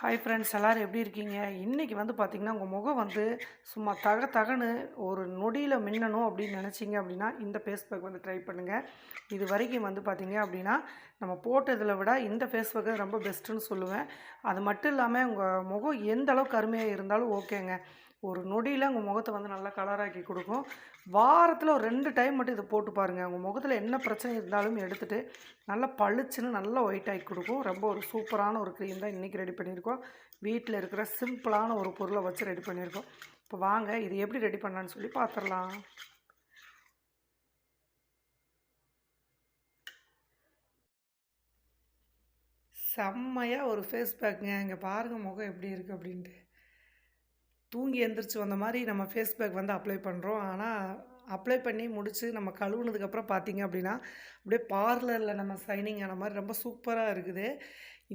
Hi friends எல்லோரும் எப்படி இருக்கீங்க? இன்றைக்கி வந்து பார்த்திங்கன்னா உங்கள் முகம் வந்து சும்மா தக தகனு ஒரு நொடியில் மின்னணும் அப்படின்னு நினச்சிங்க அப்படின்னா இந்த ஃபேஸ் பேக் வந்து ட்ரை பண்ணுங்கள் இது வரைக்கும் வந்து பார்த்திங்க அப்படின்னா நம்ம போட்டதில் விட இந்த ஃபேஸ் பேக்கு ரொம்ப பெஸ்ட்டுன்னு சொல்லுவேன். அது மட்டும் இல்லாமல் உங்கள் முகம் எந்த அளவுக்கு அருமையாக இருந்தாலும் ஓகேங்க ஒரு நொடியில் உங்கள் முகத்தை வந்து நல்லா கலராக்கி கொடுக்கும். வாரத்தில் ஒரு ரெண்டு டைம் மட்டும் இதை போட்டு பாருங்கள் உங்கள் முகத்தில் என்ன பிரச்சனை இருந்தாலும் எடுத்துகிட்டு நல்லா பளிச்சுன்னு நல்லா ஒயிட் ஆகி கொடுக்கும். ரொம்ப ஒரு சூப்பரான ஒரு க்ரீம் தான் இன்றைக்கி ரெடி பண்ணியிருக்கோம். வீட்டில் இருக்கிற சிம்பிளான ஒரு பொருளை வச்சு ரெடி பண்ணியிருக்கோம். இப்போ வாங்க இது எப்படி ரெடி பண்ணலான்னு சொல்லி பார்த்துடலாம் செம்மையாக ஒரு ஃபேஸ் பேக்குங்க இங்கே பாருங்கள் முகம் எப்படி இருக்குது அப்படின்ட்டு. தூங்கி எந்திரிச்சு வந்த மாதிரி நம்ம ஃபேஸ் பேக் வந்து அப்ளை பண்ணுறோம் ஆனால் அப்ளை பண்ணி முடித்து நம்ம கழுவுனதுக்கப்புறம் பார்த்தீங்க அப்படின்னா அப்படியே பார்லரில் நம்ம சைனிங் ஆன மாதிரி ரொம்ப சூப்பராக இருக்குது.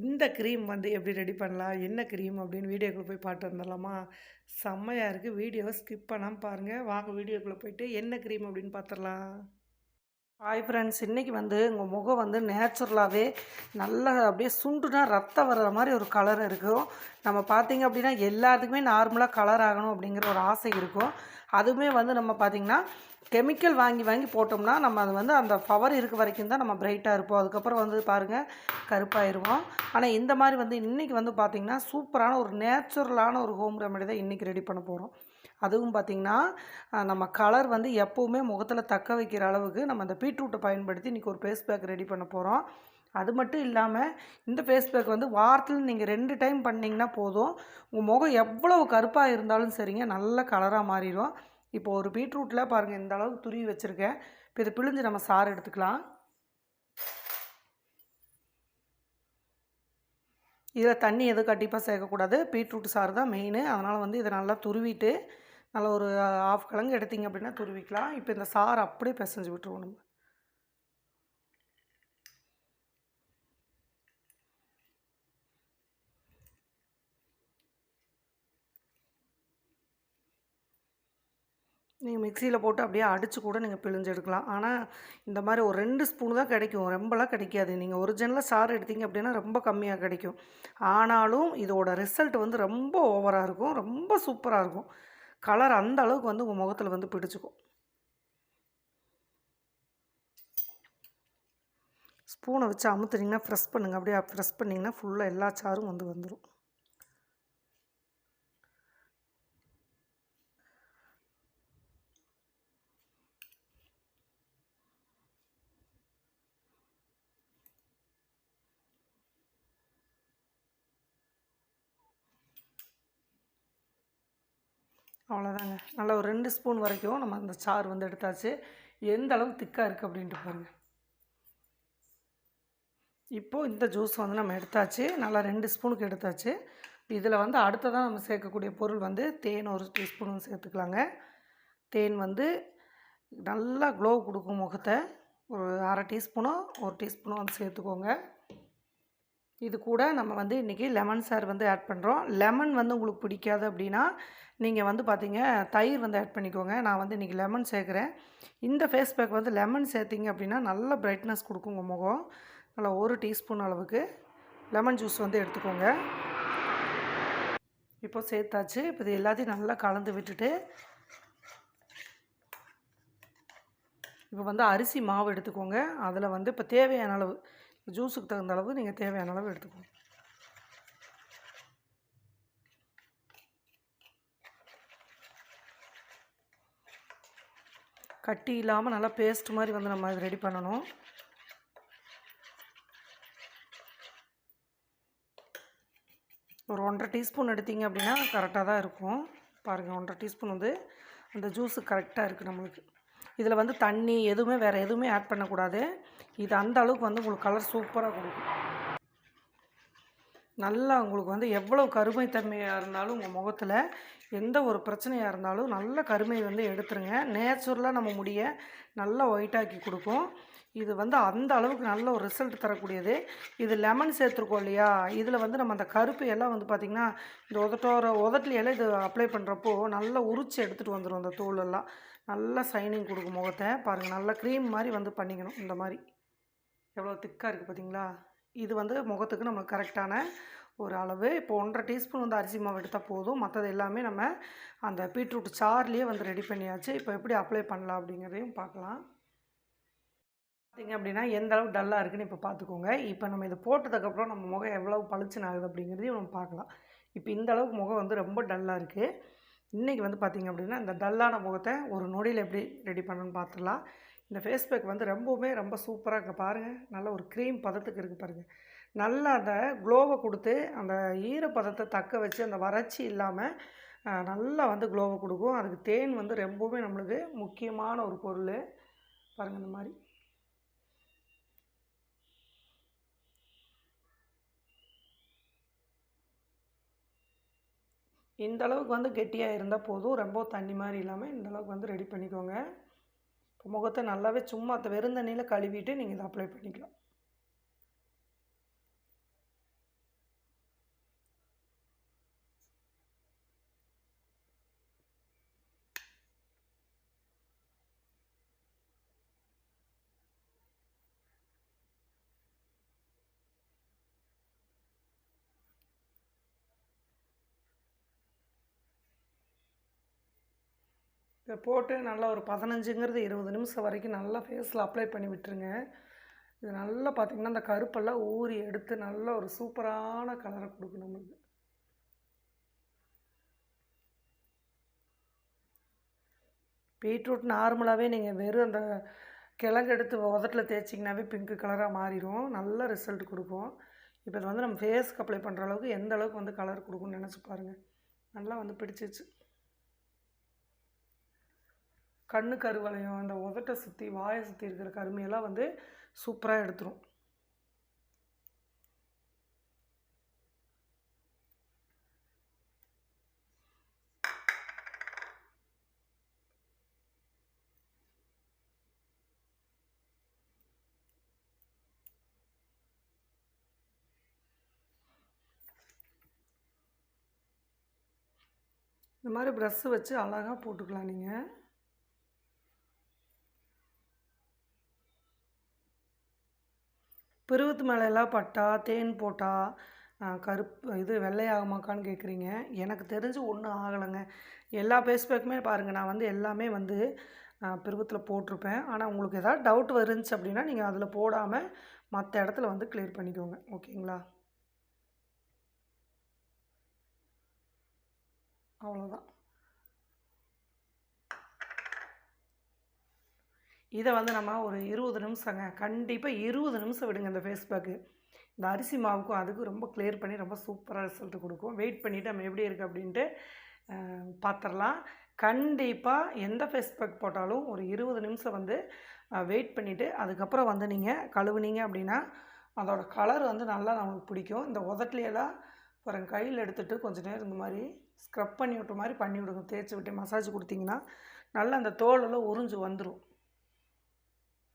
இந்த க்ரீம் வந்து எப்படி ரெடி பண்ணலாம்? என்ன க்ரீம் அப்படின்னு வீடியோக்குள்ளே போய் பாட்டு வந்துடலாமா? செம்மையாக இருக்குது வீடியோவை ஸ்கிப் பண்ணாமல் பாருங்கள் வாங்க வீடியோக்குள்ளே போயிட்டு என்ன க்ரீம் அப்படின்னு பார்த்துடலாம் ஹாய் ஃப்ரெண்ட்ஸ் இன்றைக்கி வந்து உங்கள் முகம் வந்து நேச்சுரலாகவே நல்லா அப்படியே சுண்டுனா ரத்தம் வர்ற மாதிரி ஒரு கலர் இருக்கும் நம்ம பார்த்திங்க அப்படின்னா எல்லாத்துக்குமே நார்மலாக கலர் ஆகணும் அப்படிங்கிற ஒரு ஆசை இருக்கும் அதுவுமே வந்து நம்ம பார்த்திங்கன்னா கெமிக்கல் வாங்கி வாங்கி போட்டோம்னா நம்ம அது வந்து அந்த பவர் இருக்க வரைக்கும் தான் நம்ம பிரைட்டாக இருப்போம். அதுக்கப்புறம் வந்து பாருங்கள் கருப்பாயிருவோம். ஆனால் இந்த மாதிரி வந்து இன்றைக்கி வந்து பார்த்திங்கன்னா சூப்பரான ஒரு நேச்சுரலான ஒரு ஹோம் ரெமெடி தான் இன்றைக்கி ரெடி பண்ண போகிறோம் அதுவும் பார்த்திங்கன்னா நம்ம கலர் வந்து எப்போவுமே முகத்தில் தக்க வைக்கிற அளவுக்கு நம்ம அந்த பீட்ரூட்டை பயன்படுத்தி இன்றைக்கி ஒரு ஃபேஸ் பேக் ரெடி பண்ண போகிறோம் அது மட்டும் இல்லாமல் இந்த ஃபேஸ் பேக் வந்து வாரத்தில் நீங்கள் ரெண்டு டைம் பண்ணிங்கன்னா போதும். உங்கள் முகம் எவ்வளவு கருப்பாக இருந்தாலும் சரிங்க நல்ல கலராக மாறிடும். இப்போ ஒரு பீட்ரூட்டில் பாருங்கள் இந்த அளவுக்கு துருவி வச்சுருக்கேன். இப்போ இதை பிழிஞ்சு நம்ம சாறு எடுத்துக்கலாம். இதில் தண்ணி எதுவும் கண்டிப்பாக சேர்க்கக்கூடாது. பீட்ரூட் சாறு தான் மெயின் அதனால் வந்து இதை நல்லா துருவிட்டு நல்லா ஒரு ஆஃப் கிழங்கு எடுத்திங்க அப்படின்னா துருவிக்கலாம். இப்போ இந்த சாறு அப்படியே பிசைஞ்சு விட்டுருவோம் நம்ம. நீங்கள் மிக்சியில் போட்டு அப்படியே அடித்து கூட நீங்கள் பிழிஞ்சு எடுக்கலாம். ஆனால் இந்த மாதிரி ஒரு ரெண்டு ஸ்பூன் தான் கிடைக்கும். ரொம்பலாம் கிடைக்காது. நீங்கள் ஒரிஜினலாக சாறு எடுத்தீங்க அப்படின்னா ரொம்ப கம்மியாக கிடைக்கும். ஆனாலும் இதோட ரிசல்ட் வந்து ரொம்ப ஓவராக இருக்கும். ரொம்ப சூப்பராக இருக்கும். கலர் அந்த அளவுக்கு வந்து உங்கள் முகத்தில் வந்து பிடிச்சிக்கும். ஸ்பூனை வச்சு அமுத்துனீங்கன்னா ஃப்ரெஷ் பண்ணுங்கள் அப்படியே ஃப்ரெஷ் பண்ணிங்கன்னா ஃபுல்லாக எல்லா சாரும் வந்து வந்துடும் அவ்வளோதாங்க. நல்லா ஒரு ரெண்டு ஸ்பூன் வரைக்கும் நம்ம அந்த சாறு வந்து எடுத்தாச்சு. எந்த அளவுக்கு திக்காக இருக்குது அப்படின்ட்டு பாருங்கள் இப்போது இந்த ஜூஸ் வந்து நம்ம எடுத்தாச்சு. நல்லா ரெண்டு ஸ்பூனுக்கு எடுத்தாச்சு. இதில் வந்து அடுத்ததாக நம்ம சேர்க்கக்கூடிய பொருள் வந்து தேன் ஒரு டீஸ்பூன் சேர்த்துக்கலாங்க. தேன் வந்து நல்லா க்ளோ கொடுக்கும் முகத்தை. ஒரு அரை டீஸ்பூனோ ஒரு டீஸ்பூனோ வந்து சேர்த்துக்கோங்க. இது கூட நம்ம வந்து இன்றைக்கி லெமன் சார் வந்து ஆட் பண்ணுறோம் லெமன் வந்து உங்களுக்கு பிடிக்காது அப்படின்னா நீங்கள் வந்து பார்த்தீங்க தயிர் வந்து ஆட் பண்ணிக்கோங்க. நான் வந்து இன்றைக்கி லெமன் சேர்க்குறேன். இந்த ஃபேஸ் பேக் வந்து லெமன் சேர்த்திங்க அப்படின்னா நல்ல பிரைட்னஸ் கொடுக்குங்க முகம். நல்லா ஒரு டீஸ்பூன் அளவுக்கு லெமன் ஜூஸ் வந்து எடுத்துக்கோங்க. இப்போ சேர்த்தாச்சு. இப்போ இது எல்லாத்தையும் நல்லா கலந்து விட்டுட்டு இப்போ வந்து அரிசி மாவு எடுத்துக்கோங்க. அதில் வந்து இப்போ தேவையான அளவு ஜூஸுக்கு தகுந்த அளவு நீங்கள் தேவையான அளவு எடுத்துக்கோங்க. கட்டி இல்லாமல் நல்லா பேஸ்ட் மாதிரி வந்து நம்ம ரெடி பண்ணணும். ஒரு ஒன்றரை டீஸ்பூன் எடுத்திங்க அப்படின்னா கரெக்டாக தான் இருக்கும். பாருங்கள் ஒன்றரை டீஸ்பூன் வந்து அந்த ஜூஸு கரெக்டாக இருக்குது நம்மளுக்கு. இதில் வந்து தண்ணி எதுவுமே வேறு எதுவுமே ஆட் பண்ணக்கூடாது. இது அந்த அளவுக்கு வந்து உங்களுக்கு கலர் சூப்பராக கொடுக்கும். நல்லா உங்களுக்கு வந்து எவ்வளோ கருமை தன்மையாக இருந்தாலும் உங்கள் முகத்தில் எந்த ஒரு பிரச்சனையாக இருந்தாலும் நல்ல கருமை வந்து எடுத்துருங்க. நேச்சுரலாக நம்ம முடிய நல்லா ஒயிட்டாக்கி கொடுக்கும் இது வந்து அந்த அளவுக்கு நல்ல ஒரு ரிசல்ட் தரக்கூடியது. இது லெமன் சேர்த்துருக்கோம் இல்லையா? இதில் வந்து நம்ம அந்த கருப்பு எல்லாம் வந்து பார்த்திங்கன்னா இந்த உதட்டோர உதட்டிலையெல்லாம் இது அப்ளை பண்ணுறப்போ நல்லா உரிச்சு எடுத்துகிட்டு வந்துடும் அந்த தோலெல்லாம். நல்லா சைனிங் கொடுக்கும் முகத்தை. பாருங்கள் நல்லா க்ரீம் மாதிரி வந்து பண்ணிக்கணும் இந்த மாதிரி. எவ்வளோ திக்காக இருக்குது பார்த்தீங்களா இது வந்து முகத்துக்கு நம்மளுக்கு கரெக்டான ஒரு அளவு. இப்போ ஒன்றரை டீஸ்பூன் வந்து அரிசி மாவு எடுத்தால் போதும். மற்றது எல்லாமே நம்ம அந்த பீட்ரூட் சார்லேயே வந்து ரெடி பண்ணியாச்சு. இப்போ எப்படி அப்ளை பண்ணலாம் அப்படிங்கிறதையும் பார்க்கலாம். பார்த்திங்க அப்படின்னா எந்தளவுக்கு டல்லாக இருக்குன்னு இப்போ பார்த்துக்கோங்க. இப்போ நம்ம இதை போட்டதுக்கப்புறம் நம்ம முகம் எவ்வளோ பளிச்சுன்னு ஆகுது அப்படிங்கிறதையும் நம்ம பார்க்கலாம். இப்போ இந்த அளவுக்கு முகம் வந்து ரொம்ப டல்லாக இருக்குது இன்றைக்கி வந்து பார்த்திங்க அப்படின்னா இந்த டல்லான முகத்தை ஒரு நொடியில் எப்படி ரெடி பண்ணணும்னு பார்த்துடலாம் இந்த ஃபேஸ் பேக் வந்து ரொம்பவுமே ரொம்ப சூப்பராக இருக்குது பாருங்கள் நல்ல ஒரு க்ரீம் பதத்துக்கு இருக்குது பாருங்கள் நல்லா அந்த க்ளோவை கொடுத்து அந்த ஈரப்பதத்தை தக்க வச்சு அந்த வறட்சி இல்லாமல் நல்லா வந்து க்ளோவை கொடுக்கும். அதுக்கு தேன் வந்து ரொம்பவுமே நம்மளுக்கு முக்கியமான ஒரு பொருள். பாருங்கள் இந்த மாதிரி. இந்த அளவுக்கு வந்து கெட்டியாக இருந்தால் போதும். ரொம்ப தண்ணி மாதிரி இல்லாமல் இந்த அளவுக்கு வந்து ரெடி பண்ணிக்கோங்க. இப்போ முகத்தை நல்லாவே சும்மா வெறும் தண்ணியில் கழுவிட்டு நீங்கள் இதை அப்ளை பண்ணிக்கலாம். இதை போட்டு நல்லா ஒரு பதினஞ்சுங்கிறது இருபது நிமிஷம் வரைக்கும் நல்லா ஃபேஸில் அப்ளை பண்ணி விட்டுருங்க. இது நல்லா பார்த்திங்கன்னா அந்த கருப்பெல்லாம் ஊறி எடுத்து நல்ல ஒரு சூப்பரான கலரை கொடுக்கும் நம்மளுக்கு. பீட்ரூட் நார்மலாகவே நீங்கள் வெறும் அந்த கிழங்கு எடுத்து உதட்டில் தேய்ச்சிங்கனாவே பிங்க் கலராக மாறிடும் நல்ல ரிசல்ட் கொடுக்கும். இப்போ இது வந்து நம்ம ஃபேஸ்க்கு அப்ளை பண்ணுற அளவுக்கு எந்த அளவுக்கு வந்து கலர் கொடுக்கும்னு நினச்சி பாருங்கள் நல்லா வந்து பிடிச்சிச்சு கண்ணு கருவளையம் அந்த உதட்டை சுற்றி வாயை சுற்றி இருக்கிற கருமையெல்லாம் வந்து சூப்பராக எடுத்துரும். இந்த மாதிரி ப்ரெஷ்ஷு வச்சு அழகாக போட்டுக்கலாம் நீங்கள் பருவத்து மேலெல்லாம் பட்டா தேன் போட்டால் கருப்பு இது வெள்ளையாகுமாக்கான்னு கேட்குறீங்க. எனக்கு தெரிஞ்சு ஒன்றும் ஆகலைங்க. எல்லா பேஸ்பேக்குமே பாருங்கள் நான் வந்து எல்லாமே வந்து பருவத்தில் போட்டிருப்பேன். ஆனால் உங்களுக்கு எதாவது டவுட் வருந்துச்சு அப்படின்னா நீங்கள் அதில் போடாமல் மற்ற இடத்துல வந்து கிளியர் பண்ணிக்கோங்க. ஓகேங்களா? அவ்வளோதான் இதை வந்து நம்ம ஒரு இருபது நிமிஷங்க கண்டிப்பாக இருபது நிமிஷம் விடுங்க இந்த ஃபேஸ் பேக்கு இந்த அரிசி மாவுக்கும் அதுக்கும் ரொம்ப கிளியர் பண்ணி ரொம்ப சூப்பராக ரிசல்ட் கொடுக்கும். வெயிட் பண்ணிவிட்டு நம்ம எப்படி இருக்குது அப்படின்ட்டு பார்த்துடலாம் கண்டிப்பாக எந்த ஃபேஸ் பேக் போட்டாலும் ஒரு இருபது நிமிஷம் வந்து வெயிட் பண்ணிவிட்டு அதுக்கப்புறம் வந்து நீங்கள் கழுவுனீங்க அப்படின்னா அதோடய கலர் வந்து நல்லா நம்மளுக்கு பிடிக்கும். இந்த உதட்லையெல்லாம் அப்புறம் கையில் எடுத்துகிட்டு கொஞ்சம் நேரம் இந்த மாதிரி ஸ்க்ரப் பண்ணி விட்ட மாதிரி பண்ணி விடுங்க. தேய்ச்சி விட்டு மசாஜ் கொடுத்தீங்கன்னா நல்லா அந்த தோலெல்லாம் உறிஞ்சு வந்துடும்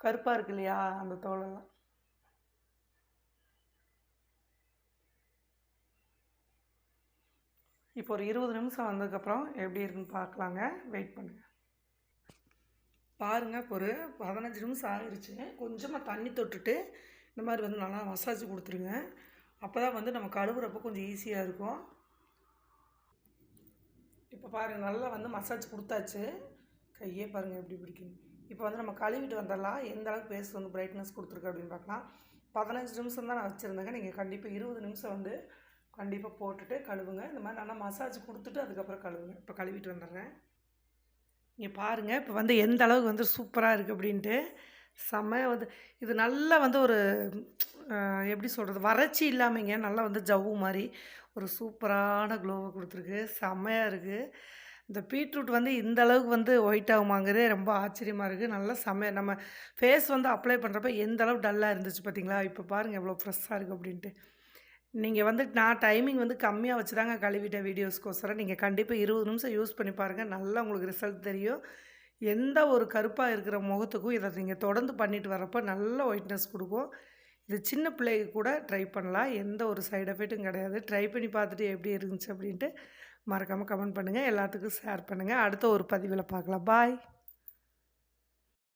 கருப்பாக இருக்கு இல்லையா அந்த தோலெல்லாம்? இப்போ ஒரு இருபது நிமிஷம் வந்ததுக்கப்புறம் எப்படி இருக்குன்னு பார்க்கலாங்க. வெயிட் பண்ணுங்கள் பாருங்கள் இப்போ ஒரு பதினஞ்சு நிமிஷம் ஆகிருச்சு. கொஞ்சமாக தண்ணி தொட்டுட்டு இந்த மாதிரி வந்து நல்லா மசாஜ் கொடுத்துருங்க. அப்போ தான் வந்து நம்ம கழுவுறப்போ கொஞ்சம் ஈஸியாக இருக்கும். இப்போ பாருங்கள் நல்லா வந்து மசாஜ் கொடுத்தாச்சு. கையே பாருங்கள் எப்படி பிடிக்குன்னு. இப்போ வந்து நம்ம கழுவிட்டு வந்துடலாம் எந்த அளவுக்கு பேஸ்ட் வந்து பிரைட்னஸ் கொடுத்துருக்கு அப்படின்னு பார்க்கலாம். பதினஞ்சு நிமிஷம் தான் நான் வச்சுருந்தேங்க. நீங்கள் கண்டிப்பாக இருபது நிமிஷம் வந்து கண்டிப்பாக போட்டுட்டு கழுவுங்க. இந்த மாதிரி நல்லா மசாஜ் கொடுத்துட்டு அதுக்கப்புறம் கழுவுங்க. இப்போ கழுவிட்டு வந்துடுறேன். நீங்கள் பாருங்கள் இப்போ வந்து எந்த அளவுக்கு வந்து சூப்பராக இருக்குது அப்படின்ட்டு செம்மையாக வந்து இது நல்லா வந்து ஒரு எப்படி சொல்கிறது வறட்சி இல்லாமங்க. நல்லா வந்து ஜவ்வு மாதிரி ஒரு சூப்பரான க்ளோவை கொடுத்துருக்கு. செம்மையாக இருக்குது இந்த பீட்ரூட் வந்து இந்த அளவுக்கு வந்து ஒயிட் ஆகுமாங்கிறதே ரொம்ப ஆச்சரியமாக இருக்குது நல்லா செம்ம நம்ம ஃபேஸ் வந்து அப்ளை பண்ணுறப்ப எந்த அளவு டல்லாக இருந்துச்சு பார்த்தீங்களா இப்போ பாருங்கள் எவ்வளோ ஃப்ரெஷ்ஷாக இருக்குது அப்படின்ட்டு. நீங்கள் வந்து நான் டைமிங் வந்து கம்மியாக வச்சு தாங்க கழுவிட்ட வீடியோஸ்க்கோசரம் நீங்கள் கண்டிப்பாக இருபது நிமிஷம் யூஸ் பண்ணி பாருங்கள் நல்லா உங்களுக்கு ரிசல்ட் தெரியும். எந்த ஒரு கருப்பாக இருக்கிற முகத்துக்கும் இதை நீங்கள் தொடர்ந்து பண்ணிட்டு வரப்போ நல்ல ஒயிட்னஸ் கொடுக்கும். இது சின்ன பிள்ளைக்கு கூட ட்ரை பண்ணலாம். எந்த ஒரு சைட் எஃபெக்ட்டும் கிடையாது. ட்ரை பண்ணி பார்த்துட்டு எப்படி இருந்துச்சு அப்படின்ட்டு மறக்காமல் கமெண்ட் பண்ணுங்கள் எல்லாத்துக்கும் ஷேர் பண்ணுங்கள் அடுத்த ஒரு பதிவில் பார்க்கலாம். பாய்